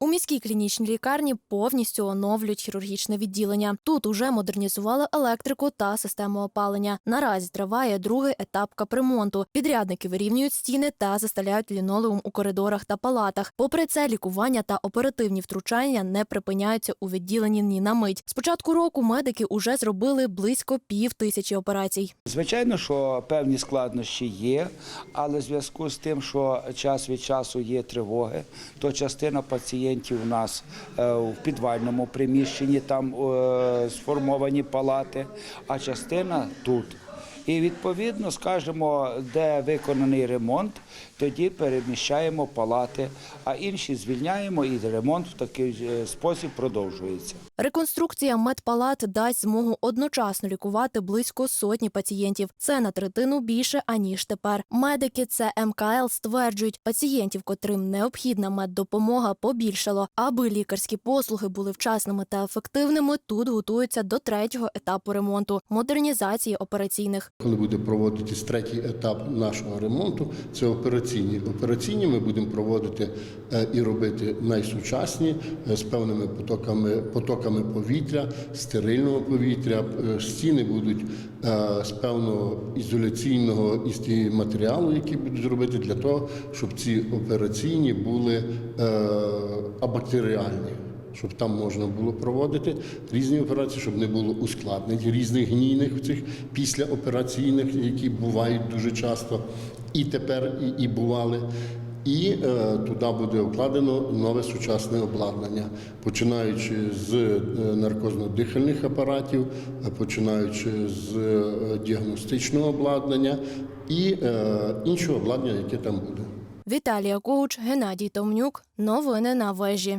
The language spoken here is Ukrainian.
міській клінічній лікарні повністю оновлюють хірургічне відділення. Тут уже модернізували електрику та систему опалення. Наразі триває другий етап капремонту. Підрядники вирівнюють стіни та застеляють лінолеум у коридорах та палатах. Попри це, лікування та оперативні втручання не припиняються у відділенні ні на мить. З початку року медики уже зробили близько пів тисячі операцій. Звичайно, що певні складнощі є, але в зв'язку з тим, що час від часу є тривоги, то частина пацієнтів у нас е, в підвальному приміщенні, там е, сформовані палати, а частина тут. І відповідно, скажімо, де виконаний ремонт, тоді переміщаємо палати, а інші звільняємо, і ремонт в такий е, спосіб продовжується. Реконструкція медпалат дасть змогу одночасно лікувати близько сотні пацієнтів. Це на третину більше аніж тепер. Медики ЦМКЛ стверджують, пацієнтів, котрим необхідна меддопомога, побільшало. Аби лікарські послуги були вчасними та ефективними. Тут готуються до третього етапу ремонту модернізації операційних. Коли буде проводитись третій етап нашого ремонту, це операційні. Операційні ми будемо проводити е, і робити найсучасні е, з певними потоками, потоками повітря, стерильного повітря. Е, Стіни будуть з певного ізоляційного із матеріалу, який будуть зробити для того, щоб ці операційні були абактеріальні щоб там можна було проводити різні операції, щоб не було ускладнень різних гнійних цих післяопераційних, які бувають дуже часто, і тепер і, і бували. І е, туди буде вкладено нове сучасне обладнання, починаючи з е, наркозно-дихальних апаратів, е, починаючи з е, діагностичного обладнання і е, іншого обладнання, яке там буде. Віталія Коуч, Геннадій Томнюк. Новини на вежі.